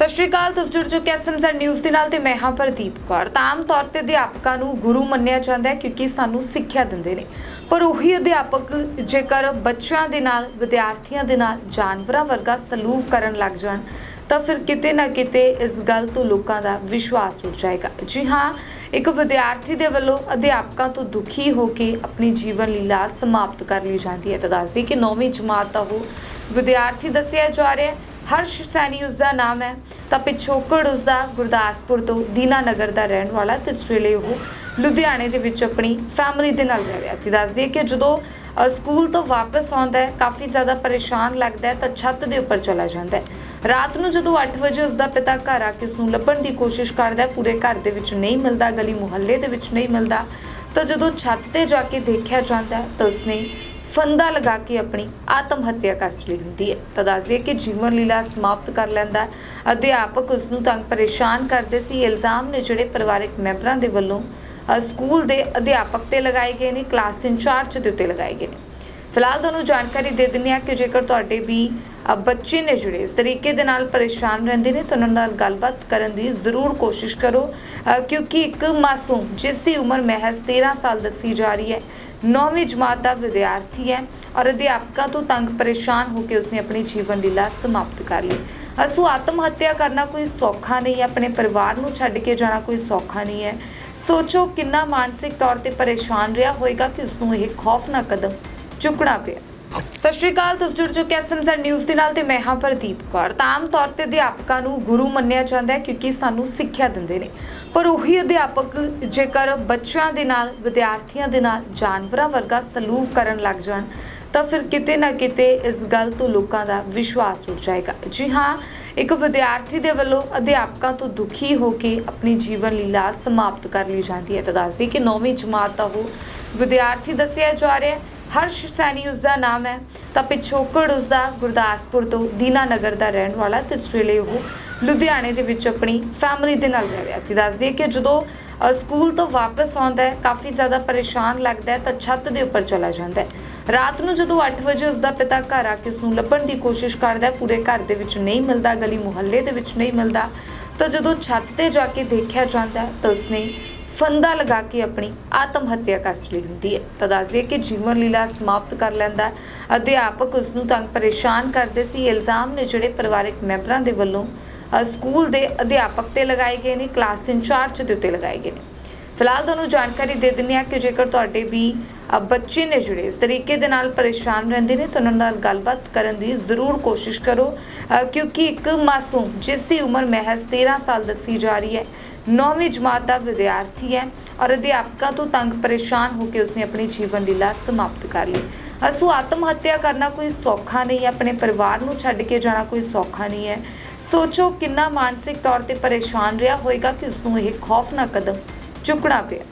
ਸਤਿ ਸ਼੍ਰੀ ਅਕਾਲ, ਤੁਸੀਂ ਜੁੜ ਚੁੱਕੇ ਐਸਐਮਜ਼ੈਡ ਨਿਊਜ਼ ਦੇ ਨਾਲ ਤੇ ਮੈਂ ਹਾਂ ਪ੍ਰਦੀਪ ਕੌਰ। ਤਾਂ ਆਮ ਤੌਰ ਤੇ ਅਧਿਆਪਕਾਂ ਨੂੰ ਗੁਰੂ ਮੰਨਿਆ ਜਾਂਦਾ ਹੈ ਕਿਉਂਕਿ ਸਾਨੂੰ ਸਿੱਖਿਆ ਦਿੰਦੇ ਨੇ। ਪਰ ਉਹੀ ਅਧਿਆਪਕ, ਜੇਕਰ ਬੱਚਿਆਂ ਦੇ ਨਾਲ, ਵਿਦਿਆਰਥੀਆਂ ਦੇ ਨਾਲ ਜਾਨਵਰਾਂ ਵਰਗਾ ਸਲੂਕ ਕਰਨ ਲੱਗ ਜਾਣ, ਤਾਂ ਫਿਰ ਕਿਤੇ ਨਾ ਕਿਤੇ ਇਸ ਗੱਲ ਤੋਂ ਲੋਕਾਂ ਦਾ ਵਿਸ਼ਵਾਸ ਉੱਠ ਜਾਏਗਾ। ਜੀ ਹਾਂ, ਇੱਕ ਵਿਦਿਆਰਥੀ ਦੇ ਵੱਲੋਂ ਅਧਿਆਪਕਾਂ ਤੋਂ ਦੁਖੀ ਹੋ ਕੇ ਆਪਣੀ ਜੀਵਨ ਲੀਲਾ ਸਮਾਪਤ ਕਰ ਲਈ ਜਾਂਦੀ ਹੈ। ਤਾਂ ਦੱਸਦੀ ਕਿ 9ਵੀਂ ਜਮਾਤ ਦਾ ਉਹ ਵਿਦਿਆਰਥੀ ਦੱਸਿਆ ਜਾ ਰਿਹਾ ਹੈ। ਹਰਸ਼ ਸੈਣੀ ਉਸ ਦਾ ਨਾਮ ਹੈ। ਤਾਂ ਪਿਛੋਕੜ ਉਸ ਦਾ ਗੁਰਦਾਸਪੁਰ ਤੋਂ ਦੀਨਾਨਗਰ ਦਾ ਰਹਿਣ ਵਾਲਾ ਤੇ ਇਸ ਵੇਲੇ ਉਹ ਲੁਧਿਆਣੇ ਦੇ ਵਿੱਚ ਆਪਣੀ ਫੈਮਿਲੀ ਦੇ ਨਾਲ ਰਹਿ ਰਿਹਾ ਸੀ। ਦੱਸਦੀ ਹੈ ਕਿ ਜਦੋਂ ਸਕੂਲ ਤੋਂ ਵਾਪਸ ਆਉਂਦਾ ਹੈ, ਕਾਫੀ ਜ਼ਿਆਦਾ ਪਰੇਸ਼ਾਨ ਲੱਗਦਾ ਹੈ, ਤਾਂ ਛੱਤ ਦੇ ਉੱਪਰ ਚਲਾ ਜਾਂਦਾ ਹੈ। ਰਾਤ ਨੂੰ ਜਦੋਂ 8 ਵਜੇ ਉਸ ਦਾ ਪਿਤਾ ਘਰ ਆ ਕੇ ਉਸ ਨੂੰ ਲੱਭਣ ਦੀ ਕੋਸ਼ਿਸ਼ ਕਰਦਾ ਹੈ, ਪੂਰੇ ਘਰ ਦੇ ਵਿੱਚ ਨਹੀਂ ਮਿਲਦਾ, ਗਲੀ ਮੁਹੱਲੇ ਦੇ ਵਿੱਚ ਨਹੀਂ ਮਿਲਦਾ, ਤਾਂ ਜਦੋਂ ਛੱਤ ਤੇ ਜਾ ਕੇ ਦੇਖਿਆ ਜਾਂਦਾ ਤਾਂ ਉਸਨੇ ਫੰਦਾ ਲਗਾ ਕੇ ਆਪਣੀ ਆਤਮ ਹੱਤਿਆ ਕਰ ਚੁੱਕੀ ਹੁੰਦੀ ਹੈ। ਤਾਂ ਦੱਸਦੀ ਹੈ ਕਿ ਜੀਵਨ ਲੀਲਾ ਸਮਾਪਤ ਕਰ ਲੈਂਦਾ ਅਧਿਆਪਕ ਉਸ ਨੂੰ ਤੰਗ ਪਰੇਸ਼ਾਨ ਕਰਦੇ ਸੀ। ਇਲਜ਼ਾਮ ਨੇ ਜਿਹੜੇ ਪਰਿਵਾਰਕ ਮੈਂਬਰਾਂ ਦੇ ਵੱਲੋਂ ਅ, ਸਕੂਲ ਦੇ ਅਧਿਆਪਕ ਤੇ ਲਗਾਏ ਗਏ ਨੇ ਕਲਾਸ ਇੰਚਾਰਜ ਦੇ ਉੱਤੇ ਲਗਾਏ ਗਏ ਨੇ। ਫਿਲਹਾਲ ਤੁਹਾਨੂੰ ਜਾਣਕਾਰੀ ਦੇ ਦਿੰਦੇ ਹਾਂ ਕਿ ਜੇਕਰ ਤੁਹਾਡੇ ਵੀ ਬੱਚੇ ਨੇ ਜਿਹੜੇ ਇਸ ਤਰੀਕੇ ਦੇ ਨਾਲ ਪਰੇਸ਼ਾਨ ਰਹਿੰਦੇ ਨੇ, ਤਾਂ ਉਹਨਾਂ ਨਾਲ ਗੱਲਬਾਤ ਕਰਨ ਦੀ ਜ਼ਰੂਰ ਕੋਸ਼ਿਸ਼ ਕਰੋ ਕਿਉਂਕਿ ਇੱਕ ਮਾਸੂਮ ਜਿਸ ਦੀ ਉਮਰ ਮਹਿਜ਼ 13 ਸਾਲ ਦੱਸੀ ਜਾ ਰਹੀ ਹੈ, ਨੌਵੀਂ ਜਮਾਤ ਦਾ ਵਿਦਿਆਰਥੀ ਹੈ ਔਰ ਅਧਿਆਪਕਾਂ ਤੋਂ ਤੰਗ ਪਰੇਸ਼ਾਨ ਹੋ ਕੇ ਉਸਨੇ ਆਪਣੀ ਜੀਵਨ ਲੀਲਾ ਸਮਾਪਤ ਕਰ ਲਈ। ਅਸੂ ਆਤਮ ਹੱਤਿਆ ਕਰਨਾ ਕੋਈ ਸੌਖਾ ਨਹੀਂ ਹੈ, ਆਪਣੇ ਪਰਿਵਾਰ ਨੂੰ ਛੱਡ ਕੇ ਜਾਣਾ ਕੋਈ ਸੌਖਾ ਨਹੀਂ ਹੈ। ਸੋਚੋ ਕਿੰਨਾ ਮਾਨਸਿਕ ਤੌਰ ਤੇ ਪਰੇਸ਼ਾਨ ਰਿਹਾ ਹੋਵੇਗਾ ਕਿ ਉਸ ਨੂੰ ਇਹ ਖੌਫਨਾ ਕਦਮ ਚੁੱਕਣਾ ਪਿਆ। ਸਤਿ ਸ਼੍ਰੀ ਅਕਾਲ, ਤੁਸੀਂ ਜੁੜ ਚੁੱਕੇ ਐਸਐਮਜ਼ੈਡ ਨਿਊਜ਼ ਦੇ ਨਾਲ ਤੇ ਮੈਂ ਹਾਂ ਪ੍ਰਦੀਪ ਕੌਰ। ਤਾਂ ਆਮ ਤੌਰ ਤੇ ਅਧਿਆਪਕਾਂ ਨੂੰ ਗੁਰੂ ਮੰਨਿਆ ਜਾਂਦਾ ਹੈ ਕਿਉਂਕਿ ਸਾਨੂੰ ਸਿੱਖਿਆ ਦਿੰਦੇ ਨੇ। ਪਰ ਉਹੀ ਅਧਿਆਪਕ, ਜੇਕਰ ਬੱਚਿਆਂ ਦੇ ਨਾਲ, ਵਿਦਿਆਰਥੀਆਂ ਦੇ ਨਾਲ ਜਾਨਵਰਾਂ ਵਰਗਾ ਸਲੂਕ ਕਰਨ ਲੱਗ ਜਾਣ, ਤਾਂ ਫਿਰ ਕਿਤੇ ਨਾ ਕਿਤੇ ਇਸ ਗੱਲ ਤੋਂ ਲੋਕਾਂ ਦਾ ਵਿਸ਼ਵਾਸ ਉੱਠ ਜਾਏਗਾ। ਜੀ ਹਾਂ, ਇੱਕ ਵਿਦਿਆਰਥੀ ਦੇ ਵੱਲੋਂ ਅਧਿਆਪਕਾਂ ਤੋਂ ਦੁਖੀ ਹੋ ਕੇ ਆਪਣੀ ਜੀਵਨ ਲੀਲਾ ਸਮਾਪਤ ਕਰ ਲਈ ਜਾਂਦੀ ਹੈ। ਤਾਂ ਦੱਸਦੀ ਕਿ 9ਵੀਂ ਜਮਾਤ ਦਾ ਉਹ ਵਿਦਿਆਰਥੀ ਦੱਸਿਆ ਜਾ ਰਿਹਾ ਹੈ। ਹਰਸ਼ ਸੈਣੀ ਉਸ ਦਾ ਨਾਮ ਹੈ। ਤਾਂ ਪਿਛੋਕੜ ਉਸ ਦਾ ਗੁਰਦਾਸਪੁਰ ਤੋਂ ਦੀਨਾਨਗਰ ਦਾ ਰਹਿਣ ਵਾਲਾ ਤੇ ਇਸ ਵੇਲੇ ਉਹ ਲੁਧਿਆਣੇ ਦੇ ਵਿੱਚ ਆਪਣੀ ਫੈਮਿਲੀ ਦੇ ਨਾਲ ਰਹਿ ਰਿਹਾ ਸੀ। ਦੱਸਦੀ ਹੈ ਕਿ ਜਦੋਂ ਸਕੂਲ ਤੋਂ ਵਾਪਸ ਆਉਂਦਾ ਹੈ, ਕਾਫੀ ਜ਼ਿਆਦਾ ਪਰੇਸ਼ਾਨ ਲੱਗਦਾ ਹੈ ਤਾਂ ਛੱਤ ਦੇ ਉੱਪਰ ਚਲਾ ਜਾਂਦਾ ਹੈ। ਰਾਤ ਨੂੰ ਜਦੋਂ 8 ਵਜੇ ਉਸ ਦਾ ਪਿਤਾ ਘਰ ਆ ਕੇ ਉਸ ਨੂੰ ਲੱਭਣ ਦੀ ਕੋਸ਼ਿਸ਼ ਕਰਦਾ ਹੈ, ਪੂਰੇ ਘਰ ਦੇ ਵਿੱਚ ਨਹੀਂ ਮਿਲਦਾ, ਗਲੀ ਮੁਹੱਲੇ ਦੇ ਵਿੱਚ ਨਹੀਂ ਮਿਲਦਾ, ਤਾਂ ਜਦੋਂ ਛੱਤ ਤੇ ਜਾ ਕੇ ਦੇਖਿਆ ਜਾਂਦਾ ਤਾਂ ਉਸਨੇ ਫੰਦਾ ਲਗਾ ਕੇ ਆਪਣੀ ਆਤਮ ਹੱਤਿਆ ਕਰ ਚਲੀ ਹੁੰਦੀ ਹੈ। ਤਾਂ ਦੱਸਦੇ ਕਿ ਜੀਵਨ ਲੀਲਾ ਸਮਾਪਤ ਕਰ ਲੈਂਦਾ ਹੈ। ਅਧਿਆਪਕ ਉਸ ਨੂੰ ਤੰਗ ਪਰੇਸ਼ਾਨ ਕਰਦੇ ਸੀ। ਇਲਜ਼ਾਮ ਨੇ ਜਿਹੜੇ ਪਰਿਵਾਰਕ ਮੈਂਬਰਾਂ ਦੇ ਵੱਲੋਂ ਸਕੂਲ ਦੇ ਅਧਿਆਪਕ ਤੇ ਲਗਾਏ ਗਏ ਨੇ, ਕਲਾਸ ਇੰਚਾਰਜ ਦੇ ਉੱਤੇ ਲਗਾਏ ਗਏ ਨੇ। ਫਿਲਹਾਲ ਤੁਹਾਨੂੰ ਜਾਣਕਾਰੀ ਦੇ ਦਿੰਦੇ ਹਾਂ ਕਿ ਜੇਕਰ ਤੁਹਾਡੇ ਵੀ ਬੱਚੇ ਨੇ ਜਿਹੜੇ ਇਸ ਤਰੀਕੇ ਦੇ ਨਾਲ ਪਰੇਸ਼ਾਨ ਰਹਿੰਦੇ ਨੇ, ਤਾਂ ਉਹਨਾਂ ਨਾਲ ਗੱਲਬਾਤ ਕਰਨ ਦੀ ਜ਼ਰੂਰ ਕੋਸ਼ਿਸ਼ ਕਰੋ ਕਿਉਂਕਿ ਇੱਕ ਮਾਸੂਮ, ਜਿਸ ਦੀ ਉਮਰ ਮਹਿਜ਼ 13 ਸਾਲ ਦੱਸੀ ਜਾ ਰਹੀ ਹੈ, ਨੌਵੀਂ ਜਮਾਤ ਦਾ ਵਿਦਿਆਰਥੀ ਹੈ ਔਰ ਅਧਿਆਪਕਾਂ ਤੋਂ ਤੰਗ ਪਰੇਸ਼ਾਨ ਹੋ ਕੇ ਉਸਨੇ ਆਪਣੀ ਜੀਵਨ ਲੀਲਾ ਸਮਾਪਤ ਕਰ ਲਈ। ਅਸੂ ਆਤਮ ਹੱਤਿਆ ਕਰਨਾ ਕੋਈ ਸੌਖਾ ਨਹੀਂ ਹੈ, ਆਪਣੇ ਪਰਿਵਾਰ ਨੂੰ ਛੱਡ ਕੇ ਜਾਣਾ ਕੋਈ ਸੌਖਾ ਨਹੀਂ ਹੈ। ਸੋਚੋ ਕਿੰਨਾ ਮਾਨਸਿਕ ਤੌਰ ਤੇ ਪਰੇਸ਼ਾਨ ਰਿਹਾ ਹੋਵੇਗਾ ਕਿ ਉਸ ਨੂੰ ਇਹ ਖੌਫਨਾਕ ਕਦਮ ਚੁੱਕਣਾ ਪਿਆ।